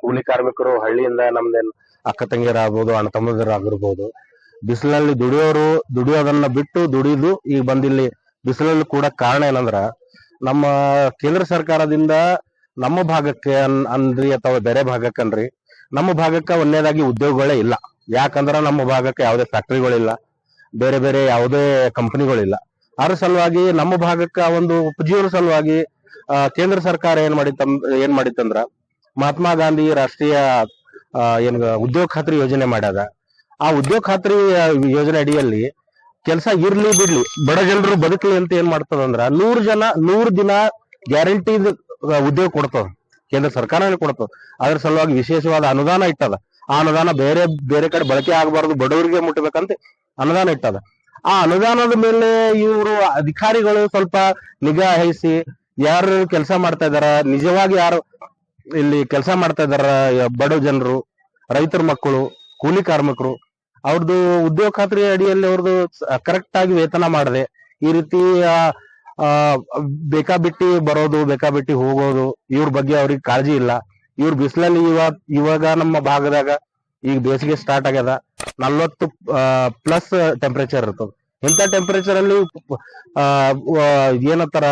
ಕೂಲಿ ಕಾರ್ಮಿಕರು ಹಳ್ಳಿಯಿಂದ ನಮ್ದೇನ್ ಅಕ್ಕ ತಂಗಿಯರ್ ಆಗ್ಬೋದು ಅಣ್ಣ ತಮ್ಮದಿರ ಆಗಿರ್ಬೋದು ಬಿಸಿಲಲ್ಲಿ ದುಡಿಯೋರು ದುಡಿಯೋದನ್ನ ಬಿಟ್ಟು ದುಡಿದು ಈಗ ಬಂದಿಲ್ಲಿ ಬಿಸಿಲಲ್ಲಿ ಕೂಡ ಕಾರಣ ಏನಂದ್ರ ನಮ್ಮ ಕೇಂದ್ರ ಸರ್ಕಾರದಿಂದ ನಮ್ಮ ಭಾಗಕ್ಕೆ ಅನ್- ಅನ್ರಿ ಅಥವಾ ಬೇರೆ ಭಾಗಕ್ಕನ್ರಿ ನಮ್ಮ ಭಾಗಕ್ಕೆ ಒಂದೇದಾಗಿ ಉದ್ಯೋಗಗಳೇ ಇಲ್ಲ. ಯಾಕಂದ್ರ ನಮ್ಮ ಭಾಗಕ್ಕೆ ಯಾವುದೇ ಫ್ಯಾಕ್ಟ್ರಿಗಳಿಲ್ಲ, ಬೇರೆ ಬೇರೆ ಯಾವುದೇ ಕಂಪನಿಗಳಿಲ್ಲ. ಅದ್ರ ಸಲುವಾಗಿ ನಮ್ಮ ಭಾಗಕ್ಕೆ ಒಂದು ಉಪಜೀವನ ಸಲುವಾಗಿ ಕೇಂದ್ರ ಸರ್ಕಾರ ಏನ್ ಮಾಡಿತ್ತ ಏನ್ ಮಾಡಿತ್ತಂದ್ರ ಮಹಾತ್ಮ ಗಾಂಧಿ ರಾಷ್ಟ್ರೀಯ ಏನ್ ಉದ್ಯೋಗ ಖಾತ್ರಿ ಯೋಜನೆ ಮಾಡ್ಯಾದ ಆ ಉದ್ಯೋಗ ಖಾತ್ರಿ ಯೋಜನೆ ಅಡಿಯಲ್ಲಿ ಕೆಲಸ ಇರ್ಲಿ ಬಿಡ್ಲಿ, ಬಡ ಜನರು ಬದುಕಲಿ ಅಂತ ಏನ್ ಮಾಡ್ತದಂದ್ರ ನೂರ್ ಜನ, ನೂರ್ ದಿನ ಗ್ಯಾರಂಟಿ ಉದ್ಯೋಗ ಕೊಡ್ತದ, ಕೇಂದ್ರ ಸರ್ಕಾರನೇ ಕೊಡ್ತದ. ಅದ್ರ ಸಲುವಾಗಿ ವಿಶೇಷವಾದ ಅನುದಾನ ಇಟ್ಟದ. ಆ ಅನುದಾನ ಬೇರೆ ಬೇರೆ ಕಡೆ ಬಳಕೆ ಆಗಬಾರದು, ಬಡವರಿಗೆ ಮುಟ್ಟಬೇಕಂತ ಅನುದಾನ ಇಟ್ಟದ. ಆ ಅನುದಾನದ ಮೇಲೆ ಇವರು ಅಧಿಕಾರಿಗಳು ಸ್ವಲ್ಪ ನಿಗಾ ವಹಿಸಿ ಯಾರು ಕೆಲಸ ಮಾಡ್ತಾ ಇದಾರ, ನಿಜವಾಗಿ ಯಾರು ಇಲ್ಲಿ ಕೆಲಸ ಮಾಡ್ತಾ ಇದಾರ ಬಡ ಜನರು, ರೈತರ ಮಕ್ಕಳು, ಕೂಲಿ ಕಾರ್ಮಿಕರು. ಅವ್ರದ್ದು ಉದ್ಯೋಗ ಖಾತ್ರಿ ಅಡಿಯಲ್ಲಿ ಅವ್ರದ್ದು ಕರೆಕ್ಟ್ ಆಗಿ ವೇತನ ಮಾಡದೆ. ಈ ರೀತಿ ಬೇಕಾಬಿಟ್ಟಿ ಬರೋದು ಬೇಕಾಬಿಟ್ಟಿ ಹೋಗೋದು, ಇವ್ರ ಬಗ್ಗೆ ಅವ್ರಿಗೆ ಕಾಳಜಿ ಇಲ್ಲ. ಇವ್ರ ಬಿಸಿಲಲ್ಲಿ ಇವಾಗ ಇವಾಗ ನಮ್ಮ ಭಾಗದಾಗ ಈಗ ಬೇಸಿಗೆ ಸ್ಟಾರ್ಟ್ ಆಗ್ಯದ. ನಲ್ವತ್ತು ಪ್ಲಸ್ ಟೆಂಪರೇಚರ್ ಇರ್ತದ. ಇಂಥ ಟೆಂಪರೇಚರ್ ಅಲ್ಲಿ ಏನತ್ತಾರ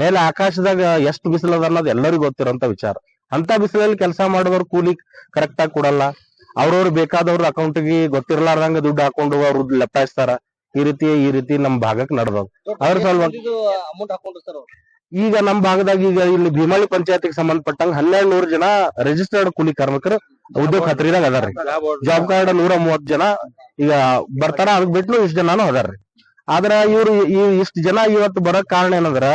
ಮೇಲೆ ಆಕಾಶದಾಗ ಎಷ್ಟು ಬಿಸಿಲದ ಅನ್ನೋದು ಎಲ್ಲರಿಗೂ ಗೊತ್ತಿರೋಂತ ವಿಚಾರ. ಅಂತ ಬಿಸಿಲಲ್ಲಿ ಕೆಲಸ ಮಾಡೋರು ಕೂಲಿ ಕರೆಕ್ಟ್ ಆಗಿ ಕೊಡಲ್ಲ. ಅವ್ರವ್ರು ಬೇಕಾದವ್ರ ಅಕೌಂಟ್ಗೆ ಗೊತ್ತಿರ್ಲಾರ್ದಂಗ ದುಡ್ಡು ಹಾಕೊಂಡು ಅವ್ರು ಲೆಪ್ಪಾಯಿಸ್ತಾರ ಈ ರೀತಿ ಈ ರೀತಿ ನಮ್ ಭಾಗಕ್ಕೆ ನಡೆದವ್ ಅದ್ರ ಸಲುವಾಗಿ ಈಗ ನಮ್ ಭಾಗದಾಗ ಈಗ ಇಲ್ಲಿ ಭೀಮಾಳಿ ಪಂಚಾಯತಿಗೆ ಸಂಬಂಧಪಟ್ಟಂಗ ಹನ್ನೆರಡ್ ನೂರು ಜನ ರಿಜಿಸ್ಟರ್ಡ್ ಕೂಲಿ ಕಾರ್ಮಿಕರು ಉದ್ಯೋಗ ಖಾತ್ರಿದಾಗ ಅದಾರ್ರಿ ಜಾಬ್ ಕಾರ್ಡ್ ನೂರ ಮೂವತ್ ಜನ ಈಗ ಬರ್ತಾರ ಅದಕ್ ಬಿಟ್ಟು ಇಷ್ಟ ಜನಾನು ಅದಾರ್ರಿ ಆದ್ರ ಇವ್ರು ಇಷ್ಟ ಜನ ಇವತ್ತು ಬರಕ್ ಕಾರಣ ಏನಂದ್ರ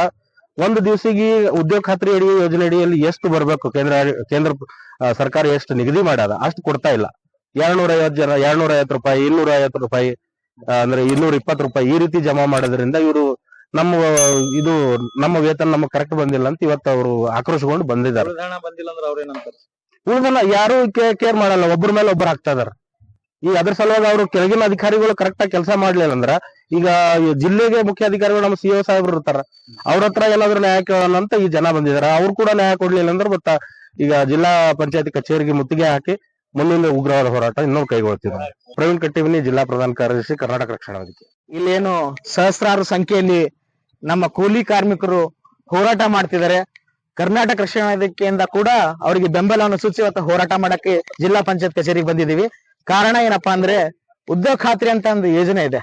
ಒಂದು ದಿವಸಿಗೆ ಉದ್ಯೋಗ ಖಾತ್ರಿ ಅಡಿ ಯೋಜನೆ ಅಡಿಯಲ್ಲಿ ಎಷ್ಟು ಬರಬೇಕು? ಕೇಂದ್ರ ಕೇಂದ್ರ ಸರ್ಕಾರ ಎಷ್ಟು ನಿಗದಿ ಮಾಡ್ಯಾದ ಅಷ್ಟು ಕೊಡ್ತಾ ಇಲ್ಲ. ಎರಡ್ನೂರ ಐವತ್ತು ಜನ ಎರಡ್ನೂರ ಐವತ್ತು ರೂಪಾಯಿ ಇನ್ನೂರ ಐವತ್ತು ರೂಪಾಯಿ ಅಂದ್ರೆ ಇನ್ನೂರ ಇಪ್ಪತ್ತು ರೂಪಾಯಿ ಈ ರೀತಿ ಜಮಾ ಮಾಡೋದ್ರಿಂದ ಇವರು ನಮ್ಮ ಇದು ನಮ್ಮ ವೇತನ ನಮಗೆ ಕರೆಕ್ಟ್ ಬಂದಿಲ್ಲ ಅಂತ ಇವತ್ತು ಅವರು ಆಕ್ರೋಶಗೊಂಡು ಬಂದಿದ್ದಾರೆ. ಉಳಿದಲ್ಲ ಯಾರು ಕೇರ್ ಮಾಡಲ್ಲ. ಒಬ್ಬರ ಮೇಲೆ ಒಬ್ಬರು ಹಾಕ್ತಾ ಇದಾರ ಈ ಅದ್ರ ಸಲುವಾಗಿ ಅವರು ಕೆಳಗಿನ ಅಧಿಕಾರಿಗಳು ಕರೆಕ್ಟ್ ಆಗಿ ಕೆಲಸ ಮಾಡ್ಲಿಲ್ಲ ಅಂದ್ರ ಈಗ ಜಿಲ್ಲೆಗೆ ಮುಖ್ಯ ಅಧಿಕಾರಿಗಳು ನಮ್ಮ ಸಿಒ ಸಾಹೇಬ್ರು ಇರ್ತಾರ, ಅವ್ರ ಹತ್ರ ಏನಾದ್ರು ನ್ಯಾಯ ಕೇಳೋಣ ಅಂತ ಈ ಜನ ಬಂದಿದಾರ. ಅವ್ರು ಕೂಡ ನ್ಯಾಯ ಕೊಡ್ಲಿಲ್ಲ ಅಂದ್ರೆ ಮತ್ತ ಈಗ ಜಿಲ್ಲಾ ಪಂಚಾಯತ್ ಕಚೇರಿಗೆ ಮುತ್ತಿಗೆ ಹಾಕಿ ಮುಂದಿನ ಉಗ್ರವಾದ ಹೋರಾಟ ಇನ್ನೂ ಕೈಗೊಳ್ತಿದ್ದಾರೆ ಪ್ರವೀಣ್ ಕಟ್ಟಿವಿನಿ, ಜಿಲ್ಲಾ ಪ್ರಧಾನ ಕಾರ್ಯದರ್ಶಿ, ಕರ್ನಾಟಕ ರಕ್ಷಣಾ ವೇದಿಕೆ. ಇಲ್ಲೇನು ಸಹಸ್ರಾರು ಸಂಖ್ಯೆಯಲ್ಲಿ ನಮ್ಮ ಕೂಲಿ ಕಾರ್ಮಿಕರು ಹೋರಾಟ ಮಾಡ್ತಿದ್ದಾರೆ. ಕರ್ನಾಟಕ ರಕ್ಷಣಾ ವೇದಿಕೆಯಿಂದ ಕೂಡ ಅವರಿಗೆ ಬೆಂಬಲವನ್ನು ಸೂಚಿಸಿ ಇವತ್ತು ಹೋರಾಟ ಮಾಡಕ್ಕೆ ಜಿಲ್ಲಾ ಪಂಚಾಯತ್ ಕಚೇರಿಗೆ ಬಂದಿದ್ದೀವಿ. ಕಾರಣ ಏನಪ್ಪಾ ಅಂದ್ರೆ ಉದ್ಯೋಗ ಖಾತ್ರಿ ಅಂತ ಒಂದು ಯೋಜನೆ ಇದೆ.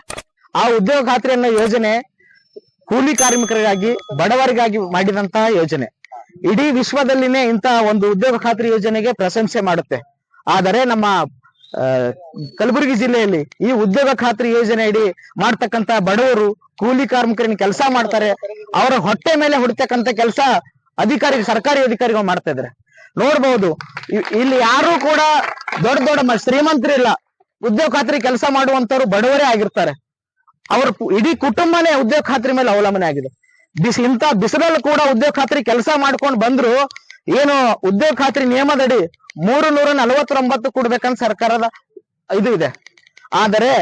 ಆ ಉದ್ಯೋಗ ಖಾತ್ರಿ ಅನ್ನೋ ಯೋಜನೆ ಕೂಲಿ ಕಾರ್ಮಿಕರಿಗಾಗಿ, ಬಡವರಿಗಾಗಿ ಮಾಡಿದಂತಹ ಯೋಜನೆ. ಇಡೀ ವಿಶ್ವದಲ್ಲಿನೇ ಇಂತಹ ಒಂದು ಉದ್ಯೋಗ ಖಾತ್ರಿ ಯೋಜನೆಗೆ ಪ್ರಶಂಸೆ ಮಾಡುತ್ತೆ. ಆದರೆ ನಮ್ಮ ಕಲಬುರಗಿ ಜಿಲ್ಲೆಯಲ್ಲಿ ಈ ಉದ್ಯೋಗ ಖಾತ್ರಿ ಯೋಜನೆ ಅಡಿ ಮಾಡ್ತಕ್ಕಂತ ಬಡವರು ಕೂಲಿ ಕಾರ್ಮಿಕರನ್ನ ಕೆಲಸ ಮಾಡ್ತಾರೆ. ಅವರ ಹೊಟ್ಟೆ ಮೇಲೆ ಹುಡ್ತಕ್ಕಂತ ಕೆಲಸ ಅಧಿಕಾರಿ, ಸರ್ಕಾರಿ ಅಧಿಕಾರಿಗಳು ಮಾಡ್ತಾ ಇದ್ದಾರೆ. ನೋಡ್ಬಹುದು ಇಲ್ಲಿ ಯಾರು ಕೂಡ ದೊಡ್ಡ ದೊಡ್ಡ ಶ್ರೀಮಂತರಿಲ್ಲ. ಉದ್ಯೋಗ ಖಾತ್ರಿ ಕೆಲಸ ಮಾಡುವಂತವ್ರು ಬಡವರೇ ಆಗಿರ್ತಾರೆ. ಅವ್ರ ಇಡೀ ಕುಟುಂಬನೇ ಉದ್ಯೋಗ ಖಾತ್ರಿ ಮೇಲೆ ಅವಲಂಬನೆ ಆಗಿದೆ. ಬಿಸಿ ಇಂತ ಬಿಸಿಲಲ್ಲಿ ಕೂಡ ಉದ್ಯೋಗ ಖಾತ್ರಿ ಕೆಲಸ ಮಾಡ್ಕೊಂಡು ಬಂದ್ರು, ಏನು ಉದ್ಯೋಗ ಖಾತ್ರಿ ನಿಯಮದಡಿ ಮೂರು ನೂರ ನಲವತ್ತೊಂಬತ್ತು ಕೊಡ್ಬೇಕಂತ ಸರ್ಕಾರದ ಇದು ಇದೆ. ಆದರೆ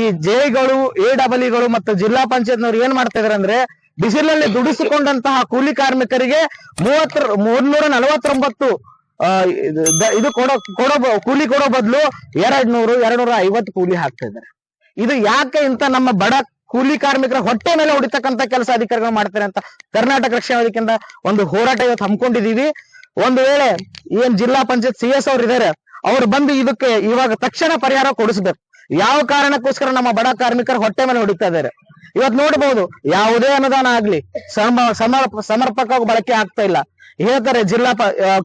ಈ ಜೆಗಳು ಎ ಡಬಲ್ಗಳು ಮತ್ತು ಜಿಲ್ಲಾ ಪಂಚಾಯತ್ನವ್ರು ಏನ್ ಮಾಡ್ತಾ ಇದಾರೆ ಅಂದ್ರೆ ಬಿಸಿಲಲ್ಲಿ ದುಡಿಸಿಕೊಂಡಂತಹ ಕೂಲಿ ಕಾರ್ಮಿಕರಿಗೆ ಮೂವತ್ತರ ಮೂರ್ನೂರ ನಲವತ್ತೊಂಬತ್ತು ಇದು ಕೊಡೋ ಕೊಡೋ ಕೂಲಿ ಕೊಡೋ ಬದಲು ಎರಡ್ ನೂರು ಎರಡ್ ನೂರ ಐವತ್ತು ಕೂಲಿ ಹಾಕ್ತಾ ಇದ್ದಾರೆ. ಇದು ಯಾಕೆ ಇಂತ ನಮ್ಮ ಬಡ ಕೂಲಿ ಕಾರ್ಮಿಕರ ಹೊಟ್ಟೆ ಮೇಲೆ ಹೊಡಿತಕ್ಕಂತ ಕೆಲಸ ಅಧಿಕಾರಿಗಳು ಮಾಡ್ತಾರೆ ಅಂತ ಕರ್ನಾಟಕ ರಕ್ಷಣಾ ವೇದಿಕೆಯಿಂದ ಒಂದು ಹೋರಾಟ ಇವತ್ತು ಹಮ್ಮಿಕೊಂಡಿದ್ದೀವಿ. ಒಂದು ವೇಳೆ ಏನ್ ಜಿಲ್ಲಾ ಪಂಚಾಯತ್ ಸಿ ಎಸ್ ಅವ್ರು ಇದಾರೆ, ಅವ್ರು ಬಂದು ಇದಕ್ಕೆ ಇವಾಗ ತಕ್ಷಣ ಪರಿಹಾರ ಕೊಡಿಸ್ಬೇಕು. ಯಾವ ಕಾರಣಕ್ಕೋಸ್ಕರ ನಮ್ಮ ಬಡ ಕಾರ್ಮಿಕರ ಹೊಟ್ಟೆ ಮೇಲೆ ಹೊಡಿತಾ ಇದ್ದಾರೆ? ಇವತ್ ನೋಡಬಹುದು ಯಾವುದೇ ಅನುದಾನ ಆಗ್ಲಿ, ಸಮ, ಸಮರ್ಪ, ಸಮರ್ಪಕವಾಗಿ ಬಳಕೆ ಆಗ್ತಾ ಇಲ್ಲ. ಹೇಳ್ತಾರೆ, ಜಿಲ್ಲಾ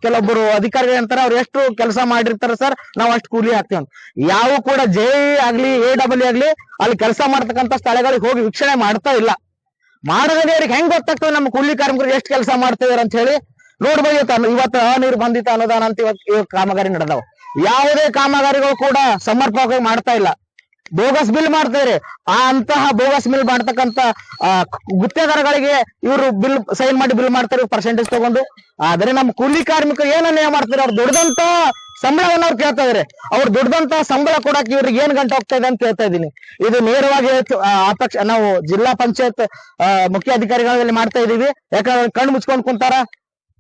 ಕೆಲವೊಬ್ಬರು ಅಧಿಕಾರಿಗಳು ಅಂತಾರೆ ಅವ್ರು ಎಷ್ಟು ಕೆಲಸ ಮಾಡಿರ್ತಾರೆ ಸರ್, ನಾವು ಅಷ್ಟು ಕೂಲಿ ಹಾಕ್ತೀವಿ ಅಂತ. ಯಾವ ಕೂಡ ಜೆ ಆಗ್ಲಿ, ಎ ಡಬ್ಲ್ಯೂ ಆಗ್ಲಿ, ಅಲ್ಲಿ ಕೆಲಸ ಮಾಡ್ತಕ್ಕಂತ ಸ್ಥಳಗಳಿಗೆ ಹೋಗಿ ವೀಕ್ಷಣೆ ಮಾಡ್ತಾ ಇಲ್ಲ. ಮಾಡದೇ ಅವ್ರಿಗೆ ಹೆಂಗ್ ಗೊತ್ತಾಗ್ತದೆ ನಮ್ಮ ಕೂಲಿ ಕಾರ್ಮಿಕರು ಎಷ್ಟು ಕೆಲಸ ಮಾಡ್ತಿದಾರೆ ಅಂತ ಹೇಳಿ? ನೋಡ್ಬೋದು, ಇವತ್ತು ಅನು- ಇವತ್ತು ಅನಿರ್ಬಂಧಿತ ಅನುದಾನ ಅಂತ ಇವತ್ತು ಕಾಮಗಾರಿ ನಡೆದವು. ಯಾವುದೇ ಕಾಮಗಾರಿಗಳು ಕೂಡ ಸಮರ್ಪಕವಾಗಿ ಮಾಡ್ತಾ ಇಲ್ಲ. ಬೋಗಸ್ ಬಿಲ್ ಮಾಡ್ತಾರೆ ಆ ಅಂತಹ ಬೋಗಸ್ ಬಿಲ್ ಮಾಡ್ತಕ್ಕಂತ ಗುತ್ತೇದಾರಗಳಿಗೆ ಇವರು ಬಿಲ್ ಸೈನ್ ಮಾಡಿ ಬಿಲ್ ಮಾಡ್ತಾರೆ ಪರ್ಸೆಂಟೇಜ್ ತಗೊಂಡು. ಆದ್ರೆ ನಮ್ಮ ಕೂಲಿ ಕಾರ್ಮಿಕರು ಏನ್ ಅನ್ಯಾಯ ಮಾಡ್ತಾರೆ? ಅವ್ರು ದುಡ್ದಂತ ಸಂಬಳವನ್ನ ಅವ್ರು ಕೇಳ್ತಾ ಇದಾರೆ ಅವ್ರು ದುಡ್ದಂತ ಸಂಬಳ ಕೊಡಕ್ ಇವ್ರಿಗೆ ಏನ್ ಗಂಟೆ ಹೋಗ್ತಾ ಇದೆ ಅಂತ ಕೇಳ್ತಾ ಇದೀನಿ ಇದು ನೇರವಾಗಿ ಹೇಳ್ತು- ಅಪಕ್ಷ ನಾವು ಜಿಲ್ಲಾ ಪಂಚಾಯತ್ ಮುಖ್ಯ ಅಧಿಕಾರಿಗಳಲ್ಲಿ ಮಾಡ್ತಾ ಇದೀವಿ ಯಾಕಂದ್ರೆ ಕಣ್ಣು ಮುಚ್ಕೊಂಡ್ ಕುಂತಾರ.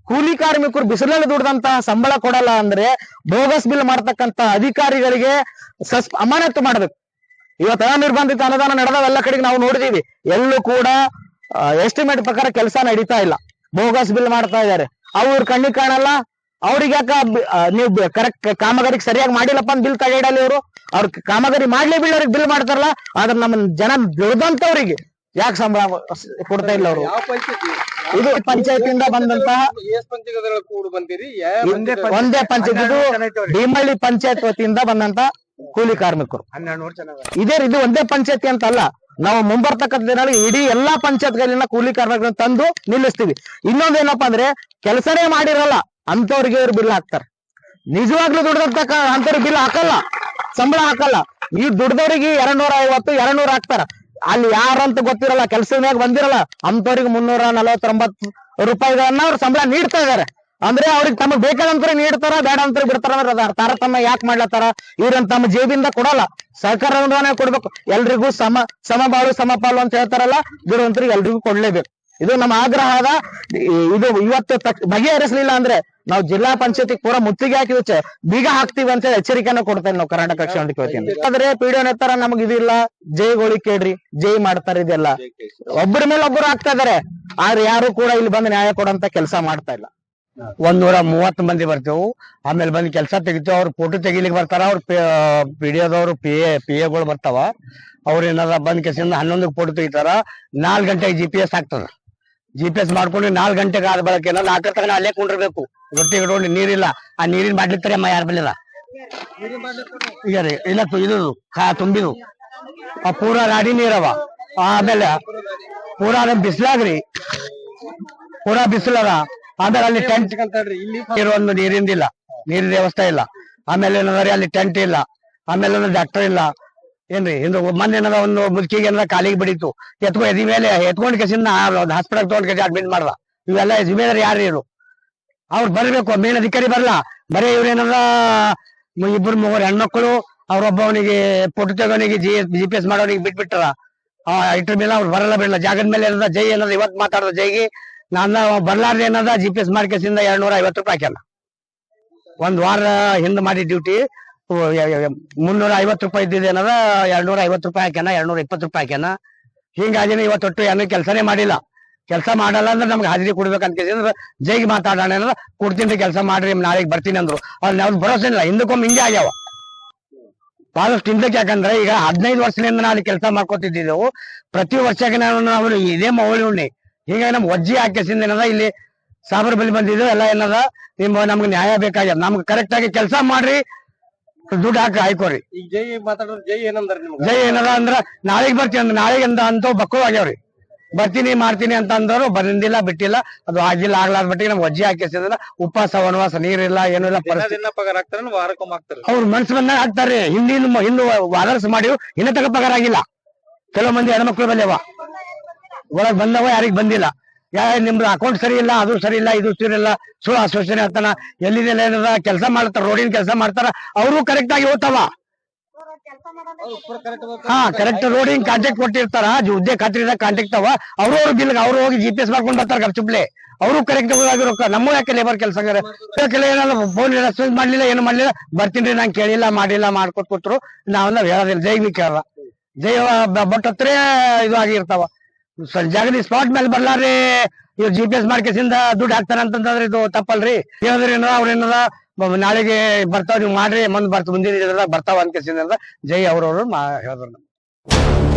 ಕೂಲಿ ಕಾರ್ಮಿಕರು ಬಿಸಿಲಲ್ಲಿ ದುಡ್ದಂತ ಸಂಬಳ ಕೊಡಲ್ಲ ಅಂದ್ರೆ ಬೋಗಸ್ ಬಿಲ್ ಮಾಡ್ತಕ್ಕಂತ ಅಧಿಕಾರಿಗಳಿಗೆ ಸಸ್ ಅಮಾನತು ಮಾಡ್ಬೇಕು. ಇವತ್ತು ಅನಿರ್ಬಂಧಿತ ಅನುದಾನ ನಡೆದವ ಎಲ್ಲ ಕಡೆಗೆ ನಾವು ನೋಡಿದೀವಿ. ಎಲ್ಲೂ ಕೂಡ ಎಸ್ಟಿಮೇಟ್ ಪ್ರಕಾರ ಕೆಲಸ ನಡೀತಾ ಇಲ್ಲ. ಬೋಗಸ್ ಬಿಲ್ ಮಾಡ್ತಾ ಇದ್ದಾರೆ. ಅವ್ರ ಕಣ್ಣಿಗೆ ಕಾಣಲ್ಲ. ಅವ್ರಿಗೆ ಯಾಕ ನೀವು ಕರೆಕ್ಟ್ ಕಾಮಗಾರಿಗೆ ಸರಿಯಾಗಿ ಮಾಡಿಲ್ಲಪ್ಪ ಅಂತ ಬಿಲ್ ತಗೊಂಡಲ್ಲಿ ಇವರು? ಅವ್ರ ಕಾಮಗಾರಿ ಮಾಡ್ಲೇ ಬಿಲ್ ಅವ್ರಿಗೆ ಬಿಲ್ ಮಾಡ್ತಾರಲ್ಲ, ಆದ್ರೆ ನಮ್ಮ ಜನ ದುಡ್ದಂತವ್ರಿಗೆ ಯಾಕೆ ಸಂಬಳ ಕೊಡ್ತಾ ಇಲ್ಲ ಅವರು? ಇದು ಪಂಚಾಯತಿಯಿಂದ ಬಂದಂತಹ ಎಸ್ ಪಂಚಾಯತ್ ಕೂಡ್ ಬಂದಿರಿ. ಒಂದೇ ಪಂಚಾಯತ್ ಇದು ಭೀಮಳ್ಳಿ ಪಂಚಾಯತ್ ವತಿಯಿಂದ ಬಂದಂತ ಕೂಲಿ ಕಾರ್ಮಿಕರು. ಇದೇ ಇದು ಒಂದೇ ಪಂಚಾಯತಿ ಅಂತ ಅಲ್ಲ ನಾವು ಮುಂಬರ್ತಕ್ಕಂಥ ದಿನಗಳಲ್ಲಿ ಇಡೀ ಎಲ್ಲಾ ಪಂಚಾಯತ್ಗಳನ್ನ ಕೂಲಿ ಕಾರ್ಮಿಕರನ್ನ ತಂದು ನಿಲ್ಲಿಸ್ತೀವಿ. ಇನ್ನೊಂದೇನಪ್ಪಾ ಅಂದ್ರೆ ಕೆಲಸನೇ ಮಾಡಿರಲ್ಲ ಅಂತವ್ರಿಗೆ ಇವ್ರು ಬಿಲ್ ಹಾಕ್ತಾರೆ. ನಿಜವಾಗ್ಲೂ ದುಡ್ದಂತ ಅಂತವ್ರಿಗೆ ಬಿಲ್ ಹಾಕಲ್ಲ ಸಂಬಳ ಹಾಕಲ್ಲ. ಈ ದುಡ್ದವ್ರಿಗೆ ಎರಡ್ ನೂರ ಐವತ್ತು ಎರಡ್ ನೂರ ಹಾಕ್ತಾರ. ಅಲ್ಲಿ ಯಾರಂತ ಗೊತ್ತಿರಲ್ಲ ಕೆಲಸದ ಮ್ಯಾಗ ಬಂದಿರಲ್ಲ ಅಂತವ್ರಿಗೆ ಮುನ್ನೂರ ನಲವತ್ತೊಂಬತ್ತು ರೂಪಾಯಿಗಳನ್ನ ಅವ್ರು ಸಂಬಳ ನೀಡ್ತಾ ಇದಾರೆ. ಅಂದ್ರೆ ಅವ್ರಿಗೆ ತಮಗ್ ಬೇಕಾದಂತರ ನೀಡ್ತಾರ ಬೇಡ ಅಂತ ಬಿಡ್ತಾರ ಅಂದ್ರೆ ಅದ ತಾರತಮ್ಯ ಯಾಕೆ ಮಾಡ್ಲತ್ತಾರ? ಇವ್ರನ್ನ ತಮ್ಮ ಜೇಬಿಂದ ಕೊಡಲ್ಲ. ಸರ್ಕಾರ ಅನುದಾನ ಕೊಡ್ಬೇಕು. ಎಲ್ರಿಗೂ ಸಮ ಸಮ ಸಮಪಾಲು ಸಮ ಪಾಲು ಅಂತ ಹೇಳ್ತಾರಲ್ಲ ದುಡುವಂತರಿಗೆ ಎಲ್ರಿಗೂ ಕೊಡ್ಲೇಬೇಕು. ಇದು ನಮ್ಮ ಆಗ್ರಹ ಅದ. ಈ- ಇದು ಇವತ್ತು ತಕ್- ಬಗೆಹರಿಸಲಿಲ್ಲ ಅಂದ್ರೆ ನಾವು ಜಿಲ್ಲಾ ಪಂಚಾಯತಿ ಪೂರ ಮುತ್ತಿಗೆ ಹಾಕಿ ಬೀಗ ಹಾಕ್ತಿವಿ ಅಂತ ಹೇಳಿ ಎಚ್ಚರಿಕೆನ ಕೊಡ್ತೇವೆ ನಾವು ಕರ್ನಾಟಕ ರಕ್ಷಣಾ ಕೇಳ್ತೀನಿ ಆದ್ರೆ ಪಿಡಿಒ ನೇತಾರ ನಮಗ್ ಇದಿಲ್ಲ ಜೈಗೋಳಿ ಕೇಳ್ರಿ. ಜೈ ಮಾಡ್ತಾರೆ ಇದೆಲ್ಲ. ಒಬ್ಬರ ಮೇಲೆ ಒಬ್ಬರು ಆಗ್ತಾ ಇದಾರೆ. ಆದ್ರೆ ಯಾರು ಕೂಡ ಇಲ್ಲಿ ಬಂದು ನ್ಯಾಯ ಕೊಡಂತ ಕೆಲಸ ಮಾಡ್ತಾ ಇಲ್ಲ. ಒಂದೂರ ಮೂವತ್ತು ಮಂದಿ ಬರ್ತೇವು. ಆಮೇಲೆ ಬಂದ್ ಕೆಲಸ ತೆಗಿತೇವೆ. ಅವ್ರ ಫೋಟೋ ತೆಗಿಲಿಕ್ಕೆ ಬರ್ತಾರ. ಅವ್ರ ಪಿಡಿಯೋದವ್ರು ಪಿ ಎ ಪಿ ಎಗಳು ಬರ್ತಾವ. ಅವ್ರ ಏನಾರ ಬಂದ್ ಕೆಲಸದಿಂದ ಹನ್ನೊಂದಕ್ಕೆ ಫೋಟೋ ತೆಗಿತಾರ. ನಾಲ್ಕು ಗಂಟೆಗೆ ಜಿ ಪಿ ಎಸ್ ಆಗ್ತದ. ಜಿ ಪಿ ಎಸ್ ಮಾಡ್ಕೊಂಡು ನಾಲ್ಕು ಗಂಟೆಗೆ ಆದ ಬಳಕೆ ನಾಲ್ಕರ ತನಕ ಅಲ್ಲೇ ಕುಂಡಿರ್ಬೇಕು. ರೊಟ್ಟಿ ಇಟ್ಕೊಂಡು ನೀರಿಲ್ಲ. ಆ ನೀರಿನ ಬಾಟ್ಲಿ ತರ ಅಮ್ಮ ಯಾರ ಬಲ್ಲಿಲ್ಲ. ಈಗ ರೀ, ಇಲ್ಲ ಇದು ಕಾ ತುಂಬಿದು. ಆ ಪೂರ ರಾಡಿ ನೀರವ. ಆಮೇಲೆ ಪೂರಾ ಬಿಸಿಲಾಗ್ರಿ ಪೂರಾ ಬಿಸಿಲದ. ಆಮೇಲೆ ಅಲ್ಲಿ ಟೆಂಟ್ ಒಂದು ನೀರಿಂದಿಲ್ಲ. ನೀರಿನ ವ್ಯವಸ್ಥೆ ಇಲ್ಲ. ಆಮೇಲೆ ಏನಂದ್ರೆ ಅಲ್ಲಿ ಟೆಂಟ್ ಇಲ್ಲ. ಆಮೇಲೆ ಡಾಕ್ಟರ್ ಇಲ್ಲ. ಏನ್ರಿ? ಹಿಂದ ಮೊನ್ನೆ ಏನದ ಒಂದು ಮುದುಕಿಗೆ ಏನಾರ ಕಾಲಿಗೆ ಬಡಿತು. ಎತ್ಕೊ ಎದಿ ಮೇಲೆ ಎತ್ಕೊಂಡ್ ಕೆಸಿನ ಹಾಸ್ಪಿಟಲ್ ತಗೊಂಡ್ ಕೆಸಿ ಅಡ್ಮಿಟ್ ಮಾಡ್ದ. ಇವೆಲ್ಲ ಜಿಮ್ಮೇದಾರಿ ಯಾರು ಇವರು? ಅವ್ರು ಬರ್ಬೇಕು ಮೇನ್ ಅಧಿಕಾರಿ ಬರಲ್ಲ ಬರೀ ಇವ್ರೇನಾರ ಏನದ ಇಬ್ರು ಮೂವರು ಹೆಣ್ಮಕ್ಳು ಅವ್ರೊಬ್ಬವನಿಗೆ ಪೊಟ್ಟು ತೆಗೋನಿಗೆ ಜಿ ಜಿ ಪಿ ಎಸ್ ಮಾಡೋನಿಗೆ ಬಿಟ್ಬಿಟ್ರ. ಆ ಇಟ್ರ ಮೇಲೆ ಅವ್ರು ಬರಲ್ಲ ಬಿಡಲ್ಲ ಜಾಗದ ಮೇಲೆ ಏನದ, ಜೈ ಏನದ ಇವತ್ ಮಾತಾಡದ ಜೈಗೆ. ನಾನು ಬರ್ಲಾರ್ದೆ ಏನದ ಜಿ ಪಿ ಎಸ್ ಮಾರ್ಕೆಸಿಂದ ಎರಡ್ನೂರ ಐವತ್ತು ರೂಪಾಯಿ ಹಾಕ್ಯಾನ. ಒಂದ್ ವಾರ ಹಿಂದ್ ಮಾಡಿ ಡ್ಯೂಟಿ ಮುನ್ನೂರ ಐವತ್ತು ರೂಪಾಯಿ ಇದ್ದಿದ್ದು ಏನದ? ಎರಡ್ ನೂರ ಐವತ್ತು ರೂಪಾಯಿ ಹಾಕ್ಯಾನ? ಎರಡ್ ನೂರ ಇಪ್ಪತ್ತು ರೂಪಾಯಿ ಹಾಕ್ಯಾನ? ಹಿಂಗಾಗಿನ ಇವತ್ತೊಟ್ಟು ಏನೋ ಕೆಲಸನೇ ಮಾಡಿಲ್ಲ. ಕೆಲಸ ಮಾಡಲ್ಲ ಅಂದ್ರೆ ನಮ್ಗೆ ಹಾಜರಿ ಕೊಡ್ಬೇಕಂತ ಜೈಗೆ ಮಾತಾಡೋಣ ಏನದ ಕೊಡ್ತೀನಿ ಕೆಲಸ ಮಾಡ್ರಿ ನಾಳೆಗೆ ಬರ್ತೀನಿ ಅಂದ್ರು. ಅವ್ರು ನಾವು ಭರೋಸೆ ಇಲ್ಲ. ಹಿಂದಕ್ಕೊಮ್ಮೆ ಹಿಂಗೆ ಆಗ್ಯಾವ. ಬಹಳಷ್ಟು ಹಿಂದಕ್ಕೆ ಯಾಕಂದ್ರೆ ಈಗ ಹದಿನೈದು ವರ್ಷದಿಂದ ನಾನು ಕೆಲಸ ಮಾಡ್ಕೊತಿದ್ದೆವು ಪ್ರತಿ ವರ್ಷಕ್ಕೆ ನಾನು, ನಾವು ಇದೇ ಮೌಳಿ ಉಣ್ಣಿ ಹೀಗಾಗಿ ನಮ್ಗೆ ಒಜ್ಜಿ ಹಾಕಿಸಿಂದ ಏನದ? ಇಲ್ಲಿ ಸಾಬರ್ ಬಲಿ ಬಂದಿದ್ದು ಎಲ್ಲ ಏನದ? ನಿಮ್ಮ ನಮ್ಗೆ ನ್ಯಾಯ ಬೇಕಾಗ್ಯದ. ನಮ್ಗೆ ಕರೆಕ್ಟ್ ಆಗಿ ಕೆಲಸ ಮಾಡ್ರಿ. ದುಡ್ಡು ಹಾಕಿ ಹಾಕೋರಿ ಈಗ ಜೈ ಮಾತಾಡೋರು ಜೈ ಏನಂದ್ರ ನಿಮ್ಗೆ? ಜೈ ಏನದ ಅಂದ್ರ ನಾಳೆಗ್ ಬರ್ತೀನಿ ಅಂದ್ರ ನಾಳೆಗೆ ಅಂತ ಅಂತ ಬಕ್ಕಳು ಆಗ್ಯಾವ್ರಿ. ಬರ್ತೀನಿ ಮಾಡ್ತೀನಿ ಅಂತ ಅಂದವರು ಬಂದಿಲ್ಲ ಬಿಟ್ಟಿಲ್ಲ ಅದು ಆಗಿಲ್ಲ ಆಗ್ಲಾರ್ದ ಬಟ್ಟಿಗೆ ನಮ್ಗೆ ವಜ್ಜಿ ಹಾಕಿಸಿದ್ರ ಉಪವಾಸ ವನವಾಸ ನೀರಿಲ್ಲ ಏನೂ ಇಲ್ಲ ದಿನ ಪರಿಸ್ಥಿತಿ ದಿನ ಪಗಾರ ಹಾಕ್ತಾರ ವಾರಕ್ಕೊಮ್ಮೆ ಹಾಕ್ತಾರ? ಅವ್ರು ಮನ್ಸು ಬಂದಾಗ ಹಾಕ್ತಾರೆ. ಹಿಂದಿನ ಹಿಂದೂ ವಾದರ್ಸ್ ಮಾಡಿ ಇನ್ನ ತಗ ಪಗಾರ ಆಗಿಲ್ಲ. ಕೆಲವು ಮಂದಿ ಹೆಣ್ಮಕ್ಳು ಬಂದವ ಒಳಗ್ ಬಂದವ ಯಾರಿಗ್ ಬಂದಿಲ್ಲ. ಯಾ ನಿಮ್ದು ಅಕೌಂಟ್ ಸರಿ ಇಲ್ಲ ಅದು ಸರಿ ಇಲ್ಲ ಇದು ಸರಿ ಇಲ್ಲ ಸುಳ್ಳು ಆಶ್ವಾಸನೆ ಆಗ್ತಾನ ಎಲ್ಲಿದೆಲ್ಲ ಏನದ ಕೆಲಸ ಮಾಡ್ತಾರ ರೋಡಿನ ಕೆಲಸ ಮಾಡ್ತಾರ ಅವರು ಕರೆಕ್ಟ್ ಆಗಿ ಹೋಗ್ತಾವ ಹಾ ಕರೆಕ್ಟ್ ರೋಡಿನ ಕಾಂಟ್ಯಾಕ್ಟ್ ಕೊಟ್ಟಿರ್ತಾರ ಉದ್ಯೋಗ ಖಾತ್ರಿ ಖಾತ್ರಿದಾಗ ಕಾಂಟ್ಯಾಕ್ಟ್ ಅವ ಅವ್ರು ಅವ್ರ ಬಿಲ್ ಅವ್ರು ಹೋಗಿ ಜಿ ಪಿ ಎಸ್ ಮಾಡ್ಕೊಂಡ್ ಬರ್ತಾರ ಗಪ್ಚುಪ್ಲೆ ಅವರು ಕರೆಕ್ಟ್ ಆಗಿ ರೊಕ್ಕ ನಮ್ಮ ಯಾಕೆ ಲೇಬರ್ ಕೆಲಸ ಏನಲ್ಲ ಫೋನ್ ರೆಸ್ಪಾನ್ಸ್ ಮಾಡ್ಲಿಲ್ಲ ಏನು ಮಾಡ್ಲಿಲ್ಲ ಬರ್ತೀನಿ ನಂಗೆ ಕೇಳಿಲ್ಲ ಮಾಡಿಲ್ಲ ಮಾಡ್ಕೊಟ್ ಕೊಟ್ರು ನಾವೆಲ್ಲ ಹೇಳೋದಿಲ್ಲ ಜೈ ಬಿ ಕೇಳಲ್ಲ ಜೈ ಬಟ್ ಹತ್ರ ಇದು ಆಗಿರ್ತಾವ. ಸ- ಜಾಗದ ಸ್ಪಾಟ್ ಮೇಲೆ ಬರ್ಲಾರ್ರಿ. ಇವ್ರ ಜಿ ಪಿ ಎಸ್ ಮಾರ್ಕೆಸಿಂದ ದುಡ್ಡು ಹಾಕ್ತಾರ ಅಂತಂದ್ರೆ ಇದು ತಪ್ಪಲ್ರಿ. ಹೇಳಿದ್ರೆ ಏನಾರ, ಅವ್ರ ಏನದ ನಾಳೆಗೆ ಬರ್ತಾವ, ನೀವು ಮಾಡ್ರಿ, ಮುಂದ್ ಬರ್ತ, ಮುಂದಿನ ಬರ್ತಾವ ಅಂತ ಜೈ ಅವ್ರವ್ರು ಹೇಳಿದ್ರು